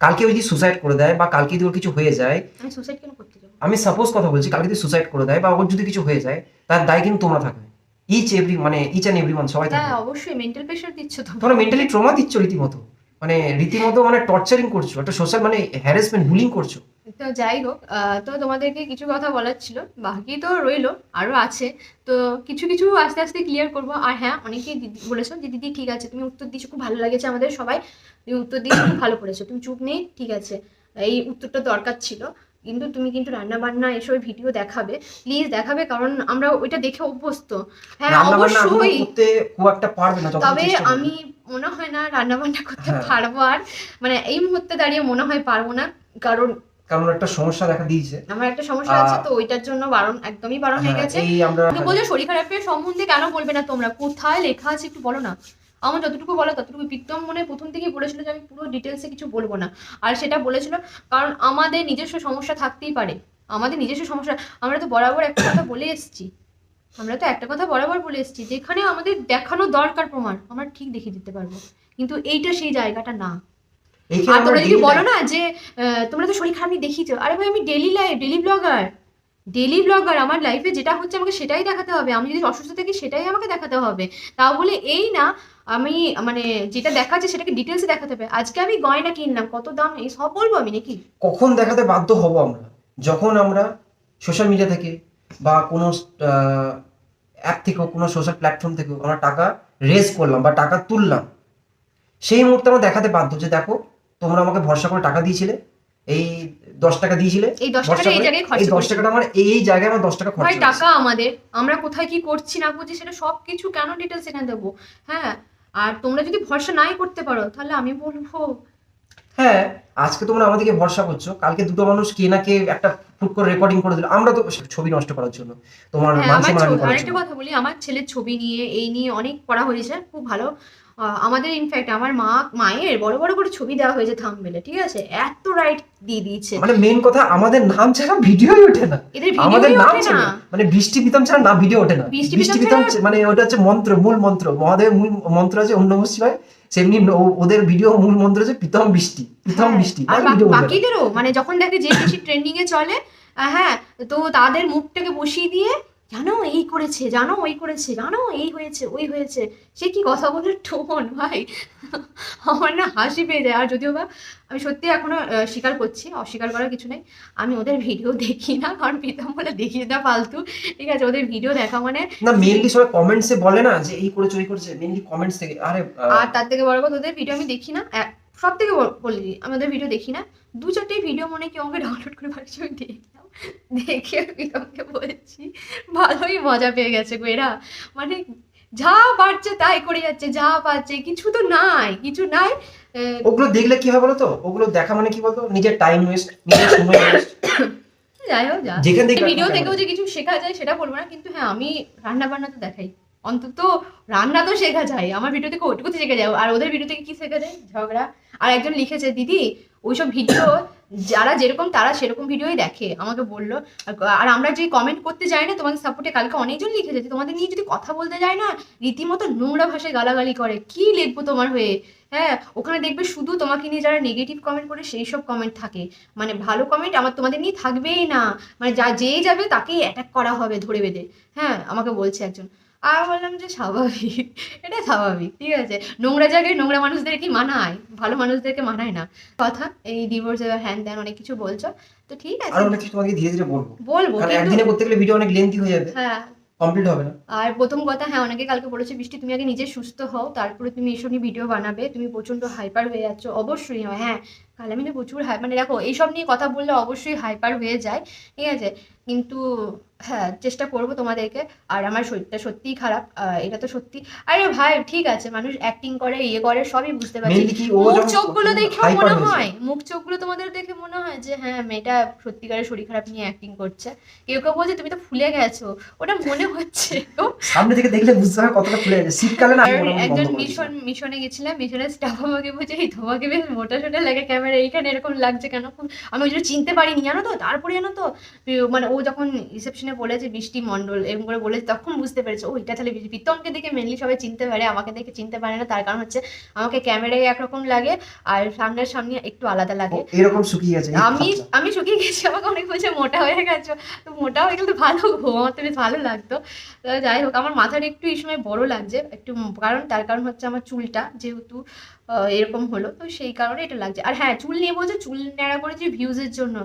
কালকে যদি সুসাইড করে দেয় বা কালকে যদি ওর কিছু হয়ে যায় আমি সুসাইড কেন করতে যাব? আমি সাপোজ কথা বলছি কালকে যদি সুসাইড করে দেয় বা ওর যদি কিছু হয়ে যায় তার দায় কিন্তু তোমরা থাকবে। ইচ এভরি মানে ইচ অ্যান্ড এভরি সবাই হ্যাঁ থাকবে। অবশ্যই মেন্টাল প্রেশার দিচ্ছ তো তোমরা মেন্টালি ট্রমা দিচ্ছ রীতিমতো। মানে রীতিমতো মানে টর্চারিং করছ, একটা সোশ্যাল মানে হ্যারাসমেন্ট বুলিং করছ। তো যাই হোক তো তোমাদেরকে কিছু কথা বলার ছিল, বাকি তো রইল আরও আছে। তো কিছু কিছু আস্তে আস্তে ক্লিয়ার করব। আর হ্যাঁ অনেকেই দিদি বলেছ যে, দিদি, ঠিক আছে, তুমি উত্তর দিয়েছ, খুব ভালো লাগেছে আমাদের সবাই। তুমি উত্তর দিয়েছ, খুব ভালো করেছ, তুমি চুপ নেই, ঠিক আছে। এই উত্তরটা দরকার ছিল। কিন্তু তুমি কিন্তু রান্না বান্না এসব ভিডিও দেখাবে। প্লিজ দেখাবে কারণ আমরা ওইটা দেখে অভ্যস্ত। হ্যাঁ অবশ্যই। খুব একটা পারবে না তবে আমি মনে হয় না রান্না বান্না করতে হ্যাঁ। পারব আর মানে এই মুহূর্তে দাঁড়িয়ে মনে হয় পারব না। কারণ কারণ একটা সমস্যা দেখা দিয়েছে। আমার একটা সমস্যা আছে তো ওইটার জন্য বারণ একদমই বারণ হয়ে হ্যাঁ, গেছে। এই আমরা বলছো শরীর খারাপের সম্বন্ধে কেন বলবে না তোমরা? কোথায় লেখা আছে একটু বলো না। আমার যতটুকু বলো ততটুকু প্রীতম মনে হয় প্রথম থেকেই বলেছিল যে আমি পুরো ডিটেলসে কিছু বলব না। আর সেটা বলেছিল কারণ আমাদের নিজস্ব সমস্যা থাকতেই পারে। আমাদের নিজস্ব সমস্যা আমরা তো বরাবর একটা কথা বলে এসেছি। আমরা তো একটা কথা বরাবর বলে এসেছি যেখানে আমাদের দেখানো দরকার প্রমাণ। আমরা ঠিক দেখিয়ে দিতে পারব। কিন্তু এইটা সেই জায়গাটা না। আর তোমরা যদি বলো না যে তোমরা তো শরীর খারাপ নিয়ে দেখিয়েছো। আরে ভাই আমি daily life daily blogger daily blogger আমার লাইফে যেটা হচ্ছে আমাকে সেটাই দেখাতে হবে। আমি যদি অসুস্থ থাকি সেটাই আমাকে দেখাতে হবে। তা বলে এই না আমি মানে যেটা দেখাচ্ছে সেটাকে ডিটেলসে দেখাতে হবে। আজকে আমি গয়না কিনলাম কত দাম? এই সব বলব আমি নাকি? কখন দেখাতে বাধ্য হব আমরা? যখন আমরা সোশ্যাল মিডিয়া থেকে বা কোনো অ্যাপ থেকেও কোনো সোশ্যাল প্ল্যাটফর্ম থেকেও আমরা টাকা রেজ করলাম বা টাকা তুললাম সেই মুহূর্তে আমরা দেখাতে বাধ্য যে দেখো তোমরা আমাকে ভরসা করে টাকা দিয়েছিলে এই দশ টাকা দিয়েছিলে এই দশ টাকা এই জায়গায় এই দশ টাকাটা আমার এই জায়গায় আমার দশ টাকা খরচা টাকা আমাদের আমরা কোথায় কি করছি না করছি সেটা সব কিছু কেন ডিটেলস এখানে দেবো? হ্যাঁ আর তোমরা যদি ভরসা নাই করতে পারো তাহলে আমি বলব। হ্যাঁ আজকে তোমরা আমাদেরকে ভরসা করছ। কালকে দুটো মানুষ কে না কে একটা ফুট করে রেকর্ডিং করে দিল। আমরা তো ছবি নষ্ট করার জন্য। তোমার হ্যাঁ আরেকটা কথা বলি আমার ছেলের ছবি নিয়ে এই নিয়ে অনেক পড়া হয়েছে খুব ভালো। আমাদের ইনফ্যাক্ট আমার মা মায়ের বড় বড় করে ছবি দেওয়া হয়েছে থামবেলে ঠিক আছে? এত রাইট দিয়ে দিয়েছে। মানে মেন কথা আমাদের নাম ছাড়া ভিডিওই ওঠে না। এদের আমাদের নাম না। মানে বৃষ্টি প্রীতম ছাড়া না ভিডিও ওঠে না। বৃষ্টি প্রীতম মানে ওটা হচ্ছে মন্ত্র মূল মন্ত্র। মহাদেবের মূল মন্ত্র আছে অন্য শিবায় সেমনি ওদের ভিডিও মূল মন্ত্র আছে প্রীতম বৃষ্টি প্রীতম হ্যাঁ, বৃষ্টি। আর। বাকিদেরও মানে যখন দেখে যে বেশি ট্রেন্ডিং এ চলে হ্যাঁ তো তাদের মুখটাকে বসিয়ে দিয়ে জানো এই করেছে জানো ওই করেছে জানো এই হয়েছে ওই হয়েছে। সে কি কথা বলার টোন ভাই? আমার না হাসি পেয়ে যায়। আর যদিও বা আমি সত্যি এখনও স্বীকার করছি অস্বীকার করার কিছু নেই। আমি ওদের ভিডিও দেখি না কারণ প্রীতম বলে দেখি না ফালতু। ঠিক আছে ওদের ভিডিও দেখা মানে না মেনলি সবাই কমেন্টসে বলে না যে এই করেছে ওই করেছে মেনলি কমেন্টস থেকে। আরে আর তার থেকে বড় কথা ওদের ভিডিও আমি দেখি না। সব থেকে বলে দিই আমি ওদের ভিডিও দেখি না। দু চারটে ভিডিও মনে কি আমাকে ডাউনলোড করে পাঠিয়েছে আমি দেখলাম দেখে আমি বলছি ভালোই মজা পেয়ে গেছে গো এরা। মানে যা পারছে তাই করে যাচ্ছে যা পাচ্ছে কিছু তো নাই কিছু নাই। ওগুলো দেখলে কি হয় বলো তো? ওগুলো দেখা মানে কি বলতো? নিজের টাইম ওয়েস্ট নিজের সময় ওয়েস্ট যাই হোক যা। যেখান থেকে ভিডিও থেকেও যে কিছু শেখা যায় সেটা বলব না কিন্তু হ্যাঁ আমি রান্না বান্না তো দেখাই। অন্তত রান্না তো শেখা যায় আমার ভিডিও থেকে ওইটুকু তো শেখা যায়। আর ওদের ভিডিও থেকে কি শেখা যায়? ঝগড়া। আর একজন লিখেছে দিদি ওইসব ভিডিও যারা যেরকম তারা সেরকম ভিডিওই দেখে। আমাকে বলল, আর- আমরা যে কমেন্ট করতে যাই না, তোমাদের সাপোর্টে কালকে অনেকজন লিখেছে যে, তোমাদের নিয়ে যদি কথা বলতে যায় না, রীতিমতো নোংরা ভাষায় গালাগালি করে, কি লিখব তোমার হয়ে? হ্যাঁ ওখানে দেখবে শুধু তোমাকে নিয়ে যারা নেগেটিভ কমেন্ট করে, সেই সব কমেন্ট থাকে। মানে ভালো কমেন্ট আমার তোমাদের নিয়ে থাকবেই না। মানে যা, যেই যাবে তাকেই অ্যাটাক করা হবে ধরে বেঁধে। হ্যাঁ আমাকে বলছে একজন। আর বললাম যে স্বাভাবিক এটা স্বাভাবিক ঠিক আছে। নোংরা জায়গায় নোংরা মানুষদের কি মানায়? ভালো মানুষদেরকে মানায় না। কথা এই ডিভোর্স হ্যান ত্যান অনেক কিছু বলছো তো ঠিক আছে। আর অনেক কিছু তোমাকে ধীরে ধীরে বলব। বলব কারণ একদিনে করতে গেলে ভিডিও অনেক লেন্থি হয়ে যাবে। হ্যাঁ। কমপ্লিট হবে না। আর প্রথম কথা হ্যাঁ অনেকে কালকে বলেছে বৃষ্টি তুমি আগে নিজে সুস্থ হও তারপরে তুমি এসব নিয়ে ভিডিও বানাবে তুমি প্রচণ্ড হাইপার হয়ে যাচ্ছ। অবশ্যই হয়। কাল আমি না প্রচুর হাই মানে দেখো এইসব নিয়ে কথা বললে অবশ্যই হাইপার হয়ে যায় ঠিক আছে? কিন্তু হ্যাঁ চেষ্টা করব তোমাদেরকে। আর আমার শরীরটা সত্যিই খারাপ এটা তো সত্যি। আরে ভাই ঠিক আছে মানুষ অ্যাক্টিং করে ইয়ে করে সবই বুঝতে পারছি। মুখ চোখগুলো দেখে মনে হয় মুখ চোখগুলো তোমাদের দেখে মনে হয় যে হ্যাঁ মেয়েটা সত্যিকারের শরীর খারাপ নিয়ে অ্যাক্টিং করছে। কেউ কেউ বলছে তুমি তো ফুলে গেছো। ওটা মনে হচ্ছে। সামনে থেকে দেখলে বুঝতে হবে কতটা খুলে যাচ্ছে শীতকালে না একজন মিশন মিশনে গেছিলাম মিশনের স্টাফ আমাকে বলছে এই তোমাকে বেশ মোটা সোটা লাগে ক্যামেরা এইখানে এরকম লাগছে কেন? আমি ওই জন্য চিনতে পারিনি জানো তো? তারপরে জানো তো মানে ও যখন রিসেপশনে বলেছে বৃষ্টি মণ্ডল এরকম করে বলেছে তখন বুঝতে পেরেছে ও এটা তাহলে। প্রীতমকে দেখে মেনলি সবাই চিনতে পারে আমাকে দেখে চিনতে পারে না তার কারণ হচ্ছে আমাকে ক্যামেরায় একরকম লাগে আর সামনের সামনে একটু আলাদা লাগে। এরকম শুকিয়ে গেছে আমি আমি শুকিয়ে গেছি আমাকে অনেক বলছে মোটা হয়ে গেছো তো মোটা হয়ে গেলে তো ভালো গো আমার তো বেশ ভালো লাগতো। তো যাই হোক আমার মাথাটা একটু এই সময় বড় লাগছে একটু কারণ তার কারণ হচ্ছে আমার চুলটা যেহেতু এরকম হলো। তো সেই কারণে এটা লাগছে। আর হ্যাঁ চুল নিয়ে বলছে চুল ন্যাড়া করেছি ভিউজের জন্য।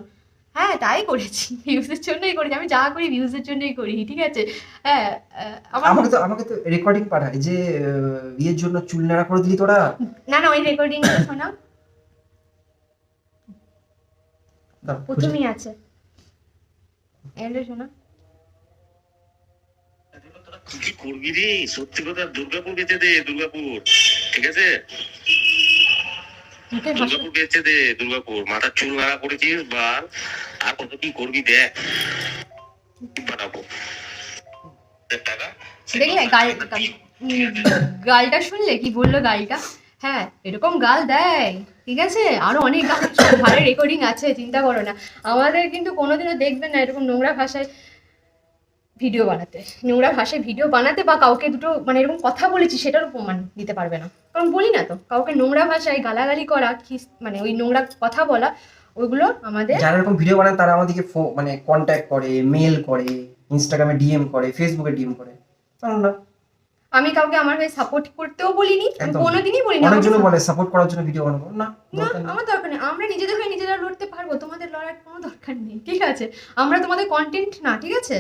হ্যাঁ তাই করেছি। ভিউজের জন্যই করেছি। আমি যা করি ভিউজের জন্যই করি ঠিক আছে? হ্যাঁ আমাকে তো আমাকে তো রেকর্ডিং পাঠায় যে ইয়ের জন্য চুল নাড়া করে দিলি তোরা। না না ওই রেকর্ডিং শোনা। প্রথমেই আছে। এন্ডে শোনা। কি করবি রে? সত্যি কথা দুর্গাপুর বেঁচে দে দুর্গাপুর। ঠিক আছে? দুর্গাপুর বেঁচে দে দুর্গাপুর। মাথার চুল নাড়া করেছিস বা আর কত কি করবি দেখ। বানাবো। দেখলে গালটা শুনলে কি বলল গালটা? হ্যাঁ এরকম গাল দেয়। ঠিক আছে? আরও অনেক গাল ভালো রেকর্ডিং আছে চিন্তা করো না। আমাদের কিন্তু কোনোদিনও দেখবেন না এরকম নোংরা ভাষায়। ভিডিও বানাতে। নোংরা ভাষায় ভিডিও বানাতে বা কাউকে দুটো মানে এরকম কথা বলেছি সেটারও প্রমাণ দিতে পারবে না। কারণ বলি না তো কাউকে নোংরা ভাষায় গালাগালি করা কি মানে ওই নোংরা কথা বলা ওইগুলো আমাদের যারা এরকম ভিডিও বানায় তারা আমাদেরকে মানে কন্ট্যাক্ট করে মেল করে ইনস্টাগ্রামে ডিএম করে ফেসবুকে ডিএম করে। কারণ না। আমি কাউকে আমার হয়ে সাপোর্ট করতেও বলিনি। কোনোদিনই বলিনি অনেকজনে আমাকে বলে সাপোর্ট করার জন্য ভিডিও বানাবো। না না আমার দরকার নেই। আমরা নিজেদের হয়ে নিজেরা লড়তে পারব তোমাদের লড়ার কোনো দরকার নেই ঠিক আছে? আমরা তোমাদের কন্টেন্ট না ঠিক আছে?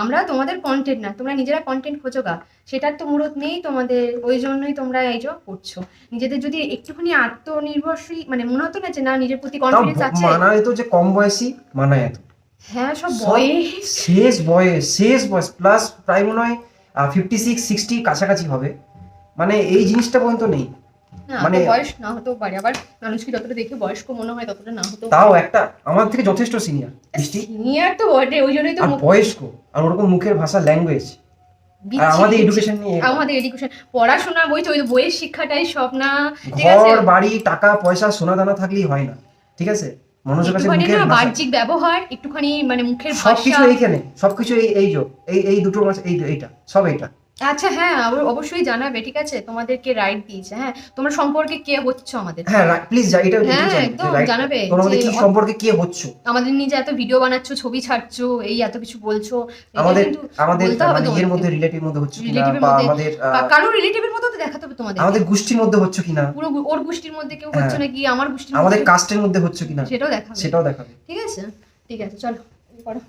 আমরা তোমাদের কন্টেন্ট না তোমরা নিজেরা কন্টেন্ট খোঁজো গা সেটার তো মুরত নেই তোমাদের ওই জন্যই তোমরা এই যে করছ। নিজেদের যদি একটুখানি আত্মনির্ভরশীল মানে মনে হতো না যে না নিজের প্রতি কনফিডেন্স আছে? মানায় তো যে কম বয়সী মানায় এত হ্যাঁ সব বয়স। শেষ বয়স শেষ বয়স প্লাস প্রায় মনে হয় ফিফটি সিক্স সিক্সটি কাছাকাছি হবে। মানে এই জিনিসটা পর্যন্ত নেই। মানে- বয়স না হতেও পারে আবার মানুষকে যতটা দেখে বয়স্ক মনে হয় ততটা না হতেও তাও একটা আমার থেকে যথেষ্ট সিনিয়র সিনিয়র তো বটে ওই জন্যই তো বয়স্ক আর ওরকম মুখের ভাষা ল্যাঙ্গুয়েজ আমাদের। এডুকেশন নিয়ে আমাদের এডুকেশন পড়াশোনা বই তো ওই বইয়ের শিক্ষাটাই সব না ঠিক আছে? ঘর বাড়ি টাকা পয়সা সোনা দানা থাকলেই হয় না ঠিক আছে? মানুষের কাছে মুখের বাহ্যিক ব্যবহার একটুখানি মানে মুখের সবকিছু এইখানে সবকিছু এই এই এই এই দুটো মাছ এই এইটা সব এইটা। আচ্ছা হ্যাঁ অবশ্যই জানাবে ঠিক আছে? তোমাদেরকে রাইট দিয়েছে হ্যাঁ? তোমরা সম্পর্কে কে হচ্ছ আমাদের হ্যাঁ প্লিজ যা এটা হ্যাঁ, একদম জানাবে যে কি সম্পর্কে কে হচ্ছ? আমাদের নিজে এত ভিডিও বানাচ্ছ ছবি ছাড়ছো এই এত কিছু বলছো আমাদের আমাদের হবে মানে। মধ্যে রিলেটিভ মধ্যে হচ্ছে কিনা বা আমাদের আহ, কা- কারোর রিলেটিভের মধ্যে তো দেখাতে হবে তোমাদের আমাদের গোষ্ঠীর মধ্যে হচ্ছে কিনা? পুরো ওর গোষ্ঠীর মধ্যে কেউ হচ্ছে হ্যাঁ। নাকি আমার গোষ্ঠীর আমাদের কাস্টের মধ্যে হচ্ছে কিনা? সেটাও দেখাবে। সেটাও দেখাবে। ঠিক আছে? ঠিক আছে চলো করো